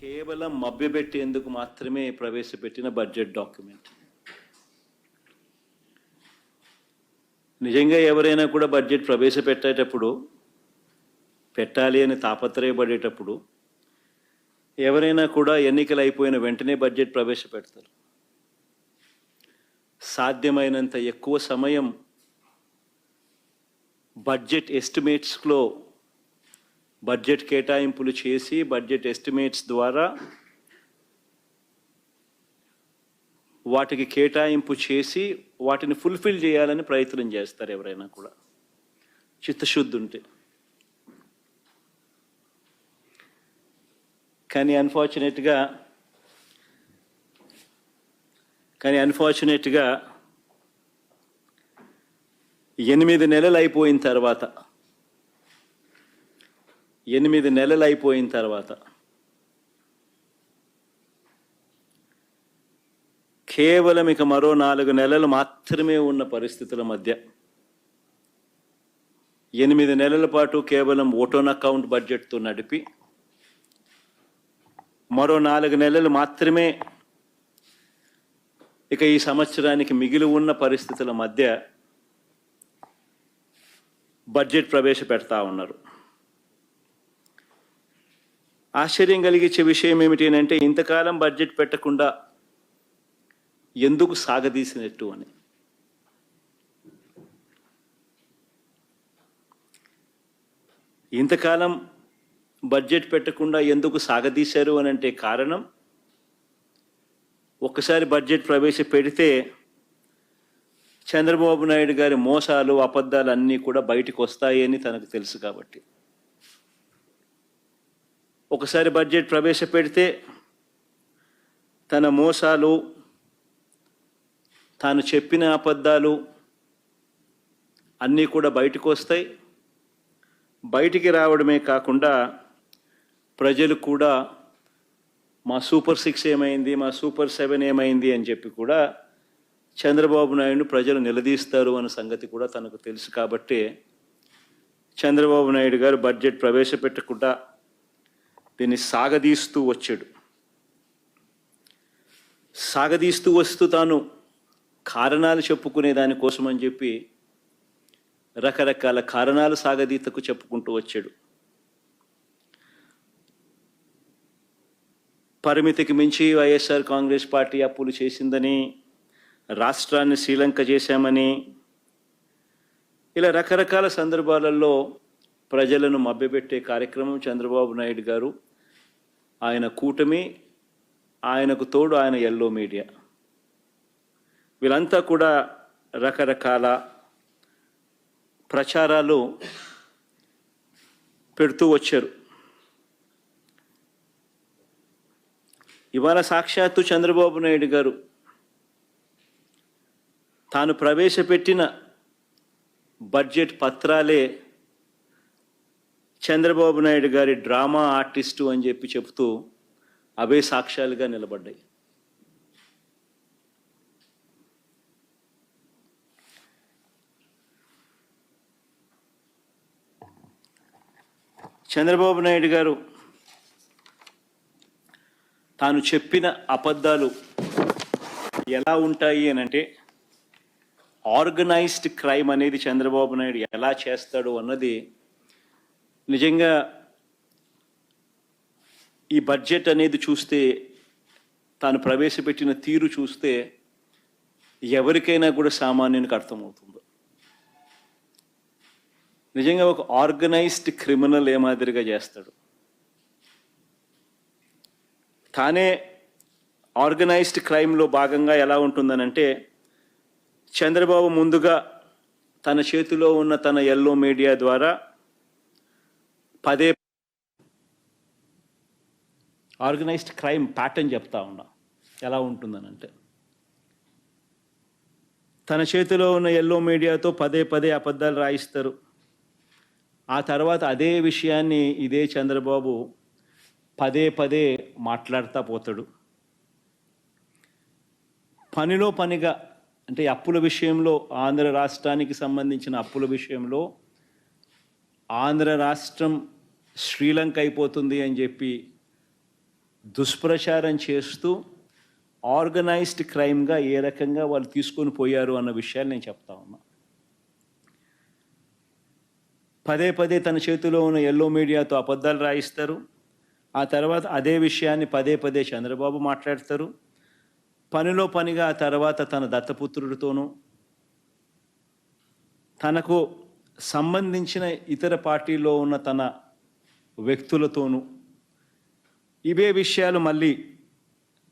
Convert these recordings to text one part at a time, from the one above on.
కేవలం మభ్యపెట్టేందుకు మాత్రమే ప్రవేశపెట్టిన బడ్జెట్ డాక్యుమెంట్ నిజంగా ఎవరైనా కూడా బడ్జెట్ ప్రవేశపెట్టేటప్పుడు పెట్టాలి అని తాపత్రయపడేటప్పుడు ఎవరైనా కూడా ఎన్నికలు అయిపోయిన వెంటనే బడ్జెట్ ప్రవేశపెడతారు. సాధ్యమైనంత ఎక్కువ సమయం బడ్జెట్ ఎస్టిమేట్స్లో బడ్జెట్ కేటాయింపులు చేసి బడ్జెట్ ఎస్టిమేట్స్ ద్వారా వాటికి కేటాయింపు చేసి వాటిని ఫుల్ఫిల్ చేయాలని ప్రయత్నం చేస్తారు ఎవరైనా కూడా. చిత్తశుద్ధి ఉంటే కానీ అన్ఫార్చునేట్గా కానీ అన్ఫార్చునేట్గా ఎనిమిది నెలలు అయిపోయిన తర్వాత ఎనిమిది నెలలు అయిపోయిన తర్వాత కేవలం ఇక మరో నాలుగు నెలలు మాత్రమే ఉన్న పరిస్థితుల మధ్య ఎనిమిది నెలల పాటు కేవలం ఓటోన్ అకౌంట్ బడ్జెట్తో నడిపి మరో నాలుగు నెలలు మాత్రమే ఇక ఈ సంవత్సరానికి మిగిలి ఉన్న పరిస్థితుల మధ్య బడ్జెట్ ప్రవేశపెడతా ఉన్నారు. ఆశ్చర్యం కలిగించే విషయం ఏమిటి అంటే ఇంతకాలం బడ్జెట్ పెట్టకుండా ఎందుకు సాగదీసినట్టు అని. ఇంతకాలం బడ్జెట్ పెట్టకుండా ఎందుకు సాగదీశారు అని అంటే కారణం ఒక్కసారి బడ్జెట్ ప్రవేశపెడితే చంద్రబాబు నాయుడు గారి మోసాలు అబద్ధాలు అన్నీ కూడా బయటకు వస్తాయని తనకు తెలుసు కాబట్టి. ఒకసారి బడ్జెట్ ప్రవేశపెడితే తన మోసాలు తాను చెప్పిన అబద్ధాలు అన్నీ కూడా బయటకు వస్తాయి బయటికి రావడమే కాకుండా ప్రజలు కూడా మా సూపర్ సిక్స్ ఏమైంది మా సూపర్ సెవెన్ ఏమైంది అని చెప్పి కూడా చంద్రబాబు నాయుడు ప్రజలు నిలదీస్తారు అన్న సంగతి కూడా తనకు తెలుసు కాబట్టి చంద్రబాబు నాయుడు గారు బడ్జెట్ ప్రవేశపెట్టకుండా దీన్ని సాగదీస్తూ వచ్చాడు. సాగదీస్తూ వస్తూ తాను కారణాలు చెప్పుకునే దానికోసం అని చెప్పి రకరకాల కారణాలు సాగదీతకు చెప్పుకుంటూ వచ్చాడు. పరిమితికి మించి వైఎస్ఆర్ కాంగ్రెస్ పార్టీ అప్పులు చేసిందని రాష్ట్రాన్ని శ్రీలంక చేశామని ఇలా రకరకాల సందర్భాలలో ప్రజలను మభ్యపెట్టే కార్యక్రమం చంద్రబాబు నాయుడు గారు. ఆయన కూటమి ఆయనకు తోడు ఆయన ఎల్లో మీడియా. వీళ్ళంతా కూడా రకరకాల ప్రచారాలు పెడుతూ వచ్చారు. ఇవాళ సాక్షాత్తు చంద్రబాబు నాయుడు గారు తాను ప్రవేశపెట్టిన బడ్జెట్ పత్రాలే చంద్రబాబు నాయుడు గారి డ్రామా ఆర్టిస్టు అని చెప్పి చెబుతూ అవే సాక్ష్యాలుగా నిలబడ్డాయి. చంద్రబాబు నాయుడు గారు తాను చెప్పిన అబద్ధాలు ఎలా ఉంటాయి అని అంటే ఆర్గనైజ్డ్ క్రైమ్ అనేది చంద్రబాబు నాయుడు ఎలా చేస్తాడు అన్నది నిజంగా ఈ బడ్జెట్ అనేది చూస్తే తాను ప్రవేశపెట్టిన తీరు చూస్తే ఎవరికైనా కూడా సామాన్యునికి అర్థమవుతుంది. నిజంగా ఒక ఆర్గనైజ్డ్ క్రిమినల్ ఏ మాదిరిగా చేస్తాడు. తానే ఆర్గనైజ్డ్ క్రైమ్లో భాగంగా ఎలా ఉంటుందనంటే చంద్రబాబు ముందుగా తన చేతిలో ఉన్న తన ఎల్లో మీడియా ద్వారా పదే ఆర్గనైజ్డ్ క్రైమ్ ప్యాటర్న్ చెప్తా ఉన్నా. ఎలా ఉంటుందనంటే తన చేతిలో ఉన్న ఎల్లో మీడియాతో పదే పదే అబద్ధాలు రాయిస్తారు. ఆ తర్వాత అదే విషయాన్ని ఇదే చంద్రబాబు పదే పదే మాట్లాడుతూ పోతాడు. పనిలో పనిగా అంటే అప్పుల విషయంలో ఆంధ్ర రాష్ట్రానికి సంబంధించిన అప్పుల విషయంలో ఆంధ్ర రాష్ట్రం శ్రీలంక అయిపోతుంది అని చెప్పి దుష్ప్రచారం చేస్తూ ఆర్గనైజ్డ్ క్రైమ్గా ఏ రకంగా వాళ్ళు తీసుకొని పోయారు అన్న విషయాన్ని నేను చెప్తా ఉన్నా. పదే పదే తన చేతిలో ఉన్న ఎల్లో మీడియాతో అబద్ధాలు రాయిస్తారు. ఆ తర్వాత అదే విషయాన్ని పదే పదే చంద్రబాబు మాట్లాడతారు. పనిలో పనిగా ఆ తర్వాత తన దత్తపుత్రుడితోనూ తనకు సంబంధించిన ఇతర పార్టీలో ఉన్న తన వ్యక్తులతోనూ ఇవే విషయాలు మళ్ళీ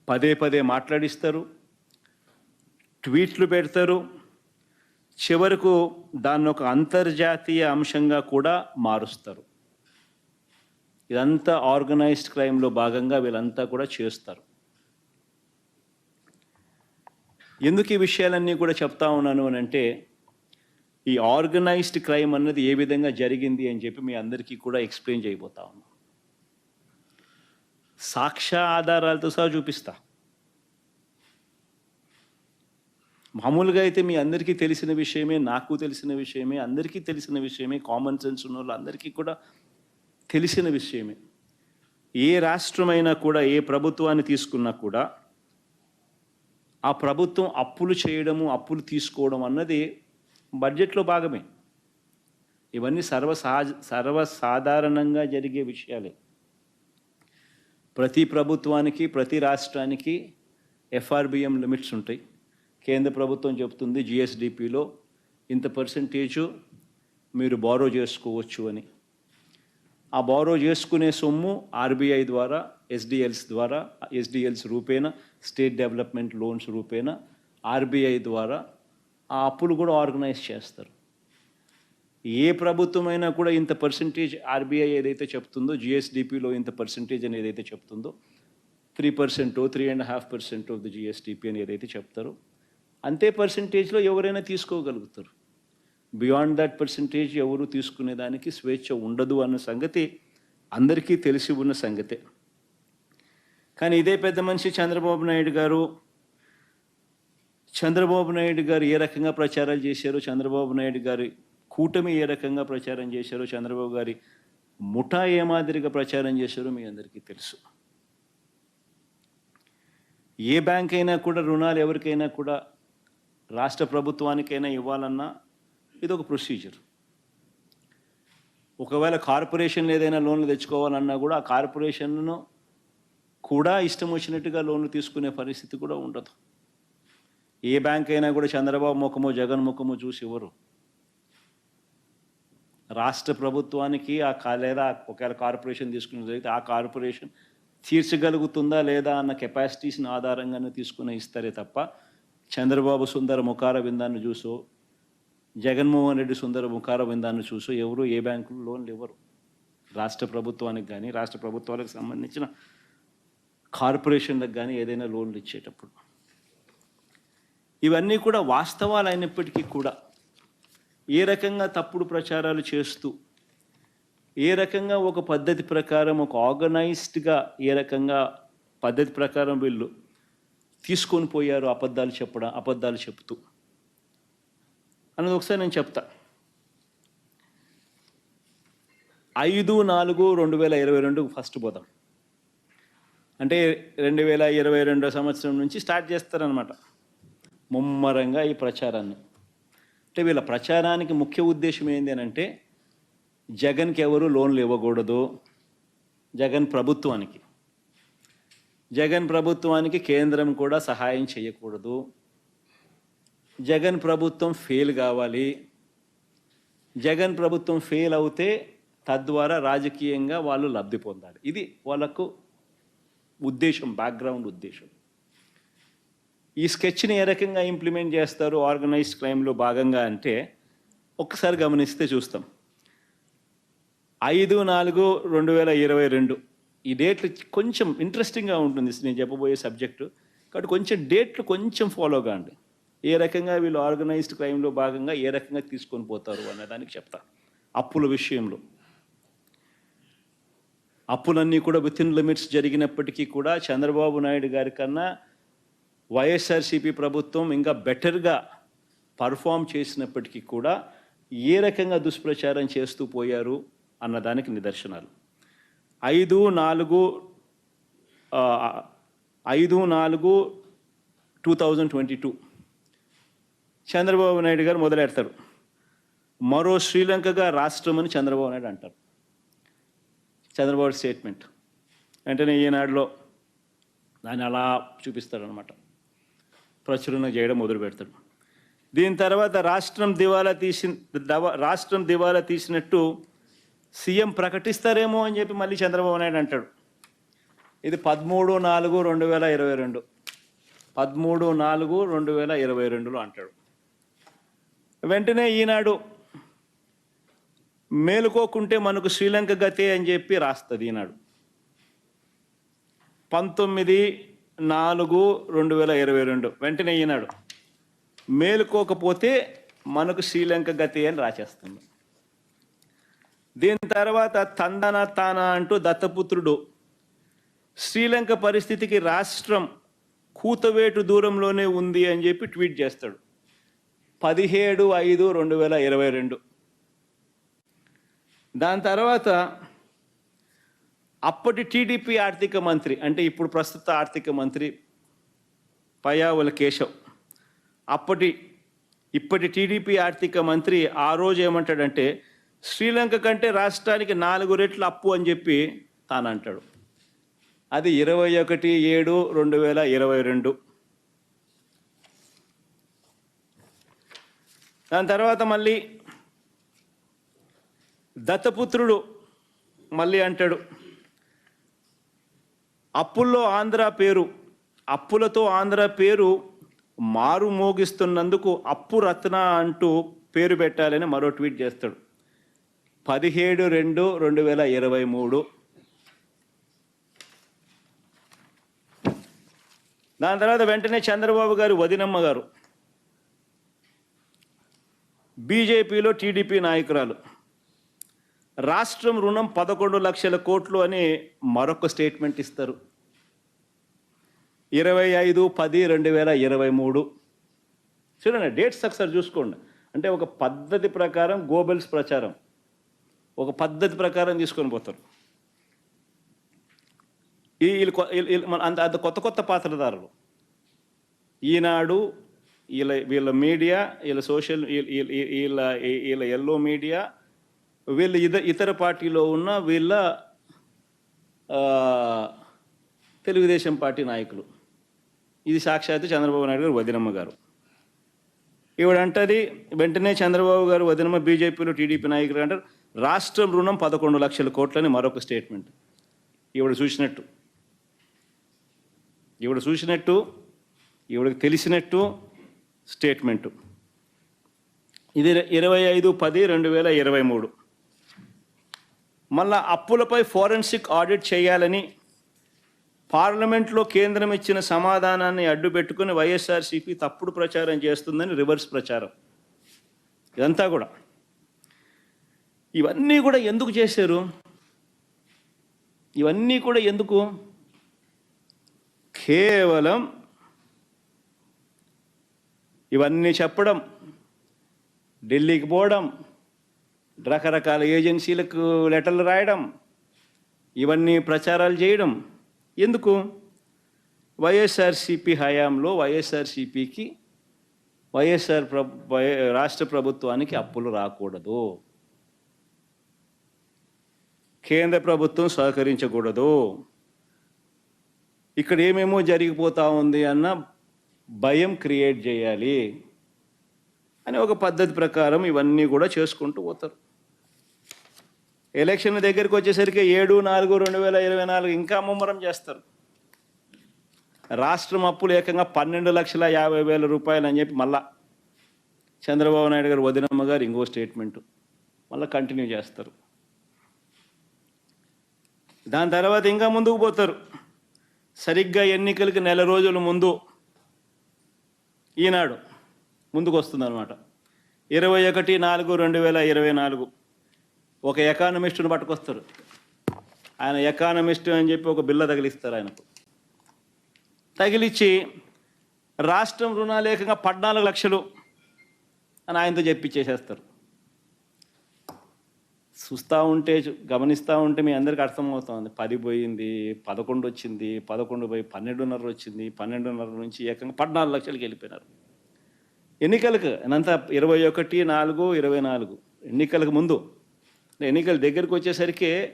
పదే పదే మాట్లాడిస్తారు ట్వీట్లు పెడతారు. చివరకు దాన్ని ఒక అంతర్జాతీయ అంశంగా కూడా మారుస్తారు. ఇదంతా ఆర్గనైజ్డ్ క్రైమ్లో భాగంగా వీళ్ళంతా కూడా చేస్తారు. ఎందుకు ఈ విషయాలన్నీ కూడా చెప్తా ఉన్నాను అని అంటే ఈ ఆర్గనైజ్డ్ క్రైమ్ అన్నది ఏ విధంగా జరిగింది అని చెప్పి మీ అందరికీ కూడా ఎక్స్ప్లెయిన్ చేయబోతా ఉన్నాను సాక్ష్య ఆధారాలతో సహా చూపిస్తా. మామూలుగా అయితే మీ అందరికీ తెలిసిన విషయమే నాకు తెలిసిన విషయమే అందరికీ తెలిసిన విషయమే కామన్ సెన్స్ ఉన్న వాళ్ళు అందరికీ కూడా తెలిసిన విషయమే. ఏ రాష్ట్రమైనా కూడా ఏ ప్రభుత్వాన్ని తీసుకున్నా కూడా ఆ ప్రభుత్వం అప్పులు చేయడము అప్పులు తీసుకోవడం అన్నది బడ్జెట్లో భాగమే. ఇవన్నీ సర్వసహజ సర్వసాధారణంగా జరిగే విషయాలే. ప్రతి ప్రభుత్వానికి ప్రతి రాష్ట్రానికి ఎఫ్ఆర్బిఎం లిమిట్స్ ఉంటాయి. కేంద్ర ప్రభుత్వం చెబుతుంది జిఎస్డిపిలో ఇంత పర్సంటేజు మీరు బారో చేసుకోవచ్చు అని. ఆ బారో చేసుకునే సొమ్ము ఆర్బీఐ ద్వారా ఎస్డిఎల్స్ ద్వారా ఎస్డిఎల్స్ రూపేణ స్టేట్ డెవలప్మెంట్ లోన్స్ రూపేణ ఆర్బీఐ ద్వారా ఆ అప్పులు కూడా ఆర్గనైజ్ చేస్తారు. ఏ ప్రభుత్వమైనా కూడా ఇంత పర్సంటేజ్ ఆర్బీఐ ఏదైతే చెప్తుందో జిఎస్డిపిలో ఇంత పర్సంటేజ్ అని ఏదైతే చెప్తుందో three percent three and half percent of the GSDP అని ఏదైతే చెప్తారో అంతే పర్సంటేజ్లో ఎవరైనా తీసుకోగలుగుతారు. బియాండ్ దట్ పర్సంటేజ్ ఎవరు తీసుకునేదానికి స్వేచ్ఛ ఉండదు అన్న సంగతి అందరికీ తెలిసి ఉన్న సంగతే. కానీ ఇదే పెద్ద మనిషి చంద్రబాబు నాయుడు గారు చంద్రబాబు నాయుడు గారు ఏ రకంగా ప్రచారాలు చేశారో చంద్రబాబు నాయుడు గారి కూటమి ఏ రకంగా ప్రచారం చేశారో చంద్రబాబు గారి ముఠా ఏ మాదిరిగా ప్రచారం చేశారో మీ అందరికీ తెలుసు. ఏ బ్యాంక్ అయినా కూడా రుణాలు ఎవరికైనా కూడా రాష్ట్ర ప్రభుత్వానికైనా ఇవ్వాలన్నా ఇది ఒక ప్రొసీజర్. ఒకవేళ కార్పొరేషన్ ఏదైనా లోన్లు తెచ్చుకోవాలన్నా కూడా ఆ కార్పొరేషన్ను కూడా ఇష్టం వచ్చినట్టుగా లోన్లు తీసుకునే పరిస్థితి కూడా ఉండదు. ఏ బ్యాంక్ అయినా కూడా చంద్రబాబు ముఖము జగన్ ముఖము చూసి ఇవ్వరు. రాష్ట్ర ప్రభుత్వానికి ఆ లేదా ఒకవేళ కార్పొరేషన్ తీసుకుని జరిగితే ఆ కార్పొరేషన్ తీర్చగలుగుతుందా లేదా అన్న కెపాసిటీస్ని ఆధారంగానే తీసుకుని ఇస్తారే తప్ప చంద్రబాబు సుందర ముఖార విందాన్ని చూసో జగన్మోహన్ రెడ్డి సుందర ముఖార విందాన్ని చూసో ఎవరు ఏ బ్యాంకులు లోన్లు ఇవ్వరు. రాష్ట్ర ప్రభుత్వానికి కానీ రాష్ట్ర ప్రభుత్వాలకు సంబంధించిన కార్పొరేషన్లకు కానీ ఏదైనా లోన్లు ఇచ్చేటప్పుడు. ఇవన్నీ కూడా వాస్తవాలు అయినప్పటికీ కూడా ఏ రకంగా తప్పుడు ప్రచారాలు చేస్తూ ఏ రకంగా ఒక పద్ధతి ప్రకారం ఒక ఆర్గనైజ్డ్గా ఏ రకంగా పద్ధతి ప్రకారం వీళ్ళు తీసుకొని పోయారు అబద్ధాలు చెప్పడం అబద్ధాలు చెప్తూ. అన్నది ఒకసారి నేను చెప్తా. ఐదు నాలుగు రెండు వేల ఇరవై రెండు ఫస్ట్ పోదాం. అంటే రెండు వేల ఇరవై రెండో సంవత్సరం నుంచి స్టార్ట్ చేస్తారనమాట ముమ్మరంగా ఈ ప్రచారాన్ని. అంటే వీళ్ళ ప్రచారానికి ముఖ్య ఉద్దేశం ఏంటి అని అంటే జగన్కి ఎవరు లోన్లు ఇవ్వకూడదు. జగన్ ప్రభుత్వానికి. జగన్ ప్రభుత్వానికి కేంద్రం కూడా సహాయం చేయకూడదు. జగన్ ప్రభుత్వం ఫెయిల్ కావాలి. జగన్ ప్రభుత్వం ఫెయిల్ అవుతే తద్వారా రాజకీయంగా వాళ్ళు లబ్ధి పొందాలి. ఇది వాళ్ళకు ఉద్దేశం బ్యాక్గ్రౌండ్ ఉద్దేశం. ఈ స్కెచ్ని ఏ రకంగా ఇంప్లిమెంట్ చేస్తారు ఆర్గనైజ్డ్ క్రైమ్లో భాగంగా అంటే ఒక్కసారి గమనిస్తే చూస్తాం. ఐదు నాలుగు రెండు వేల ఇరవై రెండు. ఈ డేట్లు కొంచెం ఇంట్రెస్టింగ్గా ఉంటుంది నేను చెప్పబోయే సబ్జెక్టు. కాబట్టి కొంచెం డేట్లు కొంచెం ఫాలో కాండి. ఏ రకంగా వీళ్ళు ఆర్గనైజ్డ్ క్రైమ్లో భాగంగా ఏ రకంగా తీసుకొని పోతారు అనే దానికి చెప్తా. అప్పుల విషయంలో. అప్పులన్నీ కూడా విత్ ఇన్ లిమిట్స్ జరిగినప్పటికీ కూడా చంద్రబాబు నాయుడు గారి కన్నా వైఎస్ఆర్సీపీ ప్రభుత్వం ఇంకా బెటర్గా పర్ఫామ్ చేసినప్పటికీ కూడా ఏ రకంగా దుష్ప్రచారం చేస్తూ పోయారు అన్నదానికి నిదర్శనాలు. ఐదు నాలుగు ఐదు నాలుగు two thousand twenty two Chandrababu Naidu garu మొదలెడతారు. మరో శ్రీలంకగా రాష్ట్రం అని చంద్రబాబు నాయుడు అంటారు. చంద్రబాబు స్టేట్మెంట్. వెంటనే ఈనాడులో దాన్ని అలా చూపిస్తాడనమాట ప్రచురణ చేయడం మొదలు పెడతాడు. దీని తర్వాత రాష్ట్రం దివాలా తీసి రాష్ట్రం దివాలా తీసినట్టు సీఎం ప్రకటిస్తారేమో అని చెప్పి మళ్ళీ చంద్రబాబు నాయుడు అంటాడు. ఇది పదమూడు నాలుగు రెండు వేల ఇరవై రెండు. పదమూడు నాలుగు రెండు వేల ఇరవై రెండులో అంటాడు. వెంటనే ఈనాడు మేలుకోకుంటే మనకు శ్రీలంక గతే అని చెప్పి రాస్తుంది ఈనాడు. పంతొమ్మిది నాలుగు రెండు వేల ఇరవై రెండు. వెంటనే ఈనాడు. మేలుకోకపోతే మనకు శ్రీలంక గతి అని రాసేస్తుంది. దీని తర్వాత తందన తాన అంటూ దత్తపుత్రుడు శ్రీలంక పరిస్థితికి రాష్ట్రం కూతవేటు దూరంలోనే ఉంది అని చెప్పి ట్వీట్ చేస్తాడు. పదిహేడు ఐదు రెండు వేల ఇరవై రెండు. దాని తర్వాత అప్పటి టీడీపీ ఆర్థిక మంత్రి అంటే ఇప్పుడు ప్రస్తుత ఆర్థిక మంత్రి పయావుల కేశవ్ అప్పటి ఇప్పటి టీడీపీ ఆర్థిక మంత్రి ఆ రోజు ఏమంటాడంటే శ్రీలంక కంటే రాష్ట్రానికి నాలుగు రెట్లు అప్పు అని చెప్పి తాను అంటాడు. అది ఇరవై ఒకటి ఏడు రెండు వేల ఇరవై రెండు. దాని తర్వాత మళ్ళీ దత్తపుత్రుడు మళ్ళీ అంటాడు అప్పుల్లో ఆంధ్ర పేరు అప్పులతో ఆంధ్ర పేరు మారు మోగిస్తున్నందుకు అప్పు రత్న అంటూ పేరు పెట్టాలని మరో ట్వీట్ చేస్తాడు. పదిహేడు రెండు రెండు వేల ఇరవై మూడు. దాని తర్వాత వెంటనే చంద్రబాబు గారు వదినమ్మ గారు. బీజేపీలో టీడీపీ నాయకురాలు. రాష్ట్రం రుణం పదకొండు లక్షల కోట్లు అని మరొక స్టేట్మెంట్ ఇస్తారు. ఇరవై ఐదు పది రెండు వేల ఇరవై మూడు. చూడండి డేట్స్ ఒకసారి చూసుకోండి. అంటే ఒక పద్ధతి ప్రకారం గోబెల్స్ ప్రచారం. ఒక పద్ధతి ప్రకారం తీసుకొని పోతారు. ఈ వీళ్ళు మన అంత అంత కొత్త కొత్త పాత్రధారులు ఈనాడు వీళ్ళ వీళ్ళ మీడియా వీళ్ళ సోషల్ వీళ్ళ వీళ్ళ వీళ్ళ ఎల్లో మీడియా వీళ్ళ ఇద ఇతర పార్టీలో ఉన్న వీళ్ళ తెలుగుదేశం పార్టీ నాయకులు. ఇది సాక్షాత్తు చంద్రబాబు నాయుడు గారు వదినమ్మ గారు. ఈవిడంటది వెంటనే చంద్రబాబు గారు వదినమ్మ బీజేపీలో టీడీపీ నాయకులు అంటారు రాష్ట్రం రుణం పదకొండు లక్షల కోట్లని మరొక స్టేట్మెంట్. ఈవిడ చూసినట్టు. ఈవిడ చూసినట్టు ఈవిడకి తెలిసినట్టు స్టేట్మెంటు. ఇది ఇరవై ఐదు పది రెండు వేల ఇరవై మూడు. మళ్ళా అప్పులపై ఫోరెన్సిక్ ఆడిట్ చేయాలని పార్లమెంట్లో కేంద్రం ఇచ్చిన సమాధానాన్ని అడ్డుపెట్టుకుని వైఎస్ఆర్సీపీ తప్పుడు ప్రచారం చేస్తుందని రివర్స్ ప్రచారం. ఇదంతా కూడా. ఇవన్నీ కూడా ఎందుకు చేశారు? ఇవన్నీ కూడా ఎందుకు? కేవలం ఇవన్నీ చెప్పడం ఢిల్లీకి పోవడం రకరకాల ఏజెన్సీలకు లెటర్లు రాయడం ఇవన్నీ ప్రచారాలు చేయడం. ఎందుకు? వైఎస్ఆర్సిపి హయాంలో వైఎస్ఆర్సిపికి వైఎస్ఆర్ ప్రభు వై- రాష్ట్ర ప్రభుత్వానికి అప్పులు రాకూడదు. కేంద్ర ప్రభుత్వం సహకరించకూడదు. ఇక్కడ ఏమేమో జరిగిపోతూ ఉంది అన్న భయం క్రియేట్ చేయాలి అని ఒక పద్ధతి ప్రకారం ఇవన్నీ కూడా చేసుకుంటూ పోతారు. ఎలక్షన్ దగ్గరికి వచ్చేసరికి ఏడు నాలుగు రెండు వేల ఇరవై నాలుగు ఇంకా ముమ్మరం చేస్తారు. రాష్ట్రం అప్పులు ఏకంగా పన్నెండు లక్షల యాభై వేల రూపాయలు అని చెప్పి మళ్ళా చంద్రబాబు నాయుడు గారు వదినమ్మ గారు ఇంకో స్టేట్మెంటు. మళ్ళీ కంటిన్యూ చేస్తారు. దాని తర్వాత ఇంకా ముందుకు పోతారు. సరిగ్గా ఎన్నికలకి నెల రోజుల ముందు ఈనాడు ముందుకు వస్తుంది అనమాట ఇరవై ఒకటి నాలుగు రెండు వేల ఇరవై నాలుగు. ఒక ఎకానమిస్టును పట్టుకొస్తారు. ఆయన ఎకానమిస్ట్ అని చెప్పి ఒక బిల్ల తగిలిస్తారు ఆయనకు. తగిలిచ్చి రాష్ట్రం రుణాలు ఏకంగా పద్నాలుగు లక్షలు అని ఆయనతో చెప్పి చేసేస్తారు. చూస్తూ ఉంటే గమనిస్తూ ఉంటే మీ అందరికీ అర్థమవుతుంది. పది పోయింది పదకొండు వచ్చింది పదకొండు పోయి పన్నెండున్నర వచ్చింది పన్నెండున్నర నుంచి ఏకంగా పద్నాలుగు లక్షలకి వెళ్ళిపోయినారు. ఎన్నికలకు అంతా ఇరవై ఒకటి నాలుగు ఇరవై నాలుగు. ఎన్నికలకు ముందు ఎన్నికల దగ్గరికి వచ్చేసరికి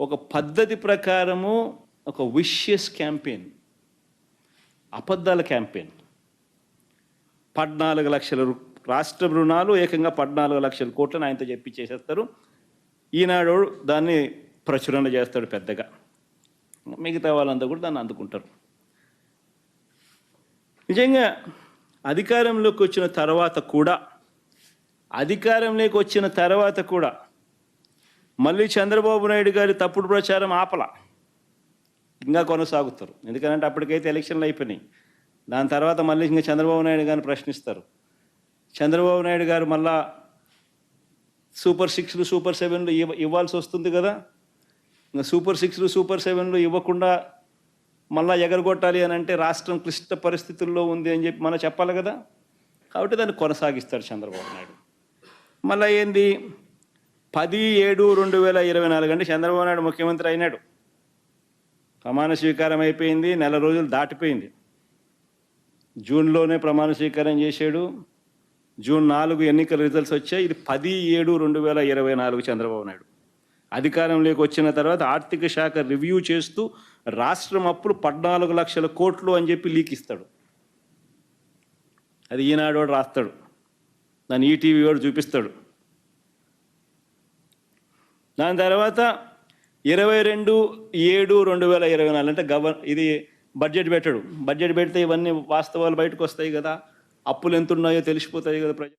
ఒక పద్ధతి ప్రకారము ఒక విషియస్ క్యాంపెయిన్ అబద్ధాల క్యాంపెయిన్. పద్నాలుగు లక్షల రాష్ట్ర రుణాలు ఏకంగా పద్నాలుగు లక్షల కోట్లను ఆయనతో చెప్పి చేసేస్తారు. ఈనాడు దాన్ని ప్రచురణ చేస్తాడు పెద్దగా. మిగతా వాళ్ళంతా కూడా దాన్ని అందుకుంటారు. నిజంగా అధికారంలోకి వచ్చిన తర్వాత కూడా అధికారంలోకి వచ్చిన తర్వాత కూడా మళ్ళీ చంద్రబాబు నాయుడు గారి తప్పుడు ప్రచారం ఆపల. ఇంకా కొనసాగుతారు. ఎందుకంటే అప్పటికైతే ఎలక్షన్లు అయిపోయినాయి. దాని తర్వాత మళ్ళీ ఇంకా చంద్రబాబు నాయుడు గారిని ప్రశ్నిస్తారు. చంద్రబాబు నాయుడు గారు మళ్ళా సూపర్ సిక్స్లు సూపర్ సెవెన్లు ఇవ్వ ఇవ్వాల్సి వస్తుంది కదా. ఇంకా సూపర్ సిక్స్లు సూపర్ సెవెన్లు ఇవ్వకుండా మళ్ళా ఎగరగొట్టాలి అని అంటే రాష్ట్రం క్లిష్ట పరిస్థితుల్లో ఉంది అని చెప్పి మనం చెప్పాలి కదా. కాబట్టి దాన్ని కొనసాగిస్తాడు చంద్రబాబు నాయుడు. మళ్ళీ ఏంది? పది ఏడు రెండు వేల ఇరవై నాలుగు అంటే చంద్రబాబు నాయుడు ముఖ్యమంత్రి అయినాడు. ప్రమాణ స్వీకారం అయిపోయింది నెల రోజులు దాటిపోయింది. జూన్లోనే ప్రమాణ స్వీకారం చేశాడు. జూన్ నాలుగు ఎన్నికల రిజల్ట్స్ వచ్చాయి. ఇది పది ఏడు రెండు వేల ఇరవై నాలుగు చంద్రబాబు నాయుడు. అధికారంలోకి వచ్చిన తర్వాత ఆర్థిక శాఖ రివ్యూ చేస్తూ రాష్ట్రం అప్పులు పద్నాలుగు లక్షల కోట్లు అని చెప్పి లీక్ ఇస్తాడు. అది ఈనాడు వాడు రాస్తాడు. దాన్ని ఈటీవీ వాడు చూపిస్తాడు. దాని తర్వాత ఇరవై రెండు ఏడు రెండు వేల ఇరవై నాలుగు అంటే గవర్ ఇది బడ్జెట్ పెట్టడు. బడ్జెట్ పెడితే ఇవన్నీ వాస్తవాలు బయటకు వస్తాయి కదా. అప్పులు ఎంత ఉన్నాయో తెలిసిపోతాయి కదా ప్రజలు